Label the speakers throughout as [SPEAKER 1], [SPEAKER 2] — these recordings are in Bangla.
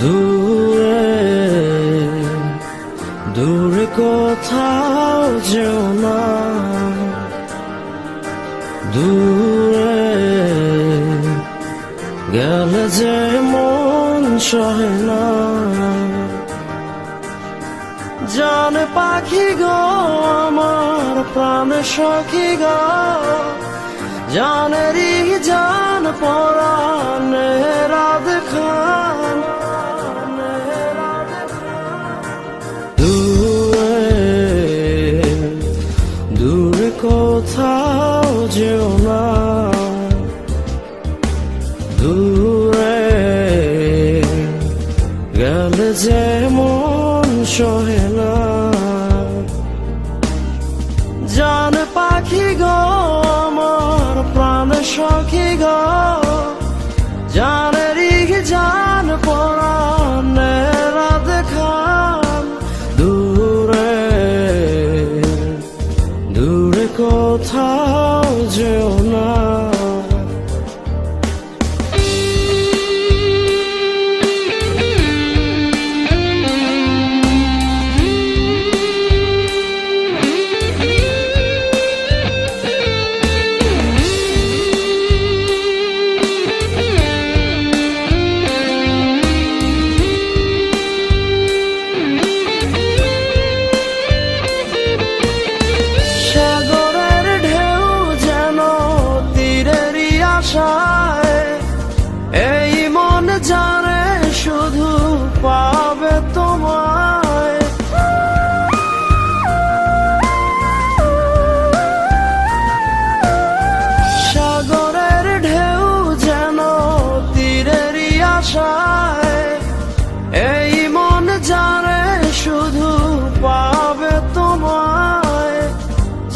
[SPEAKER 1] দূরে দূরে কোথাও যেও না। দূরে গেলে যে মন সহে না। জানে পাখি গো, আমার প্রাণ সখী গো জানেরি জান পরানে রাধ খান গেলে যে মন সহে জান পাখি গো আমার প্রাণ সখী।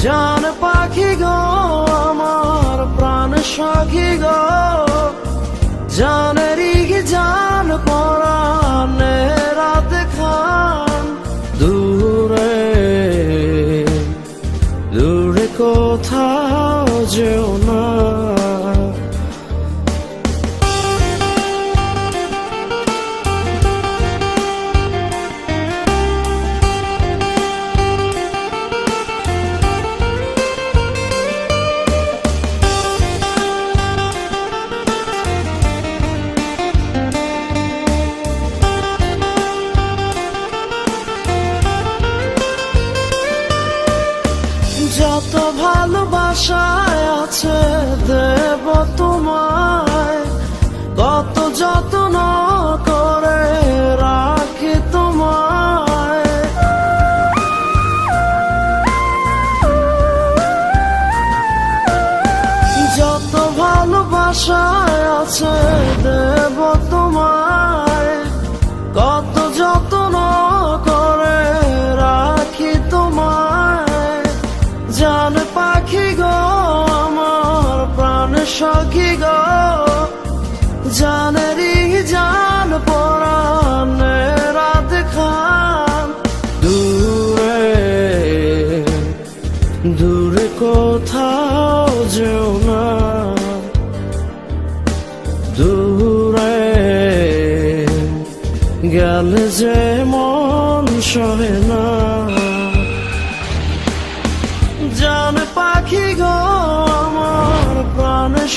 [SPEAKER 1] জান পাখি গো, আমার প্রাণ সখি গো। জানেরি জান পরানে রাত খান। দূরে দূরে কোথাও যেও তোমায় কত যত্ন করে রাখি তোমায়। যত ভালোবাসায় আছে দেব সখী গো জানেরি জান পরানে রাত খান। দূরে দূরে কোথাও যেও না। দূরে গেলে যে মন সহে না। জান পাখি গো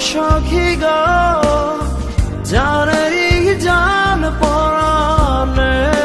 [SPEAKER 1] সখী গ জানাই জান পরানে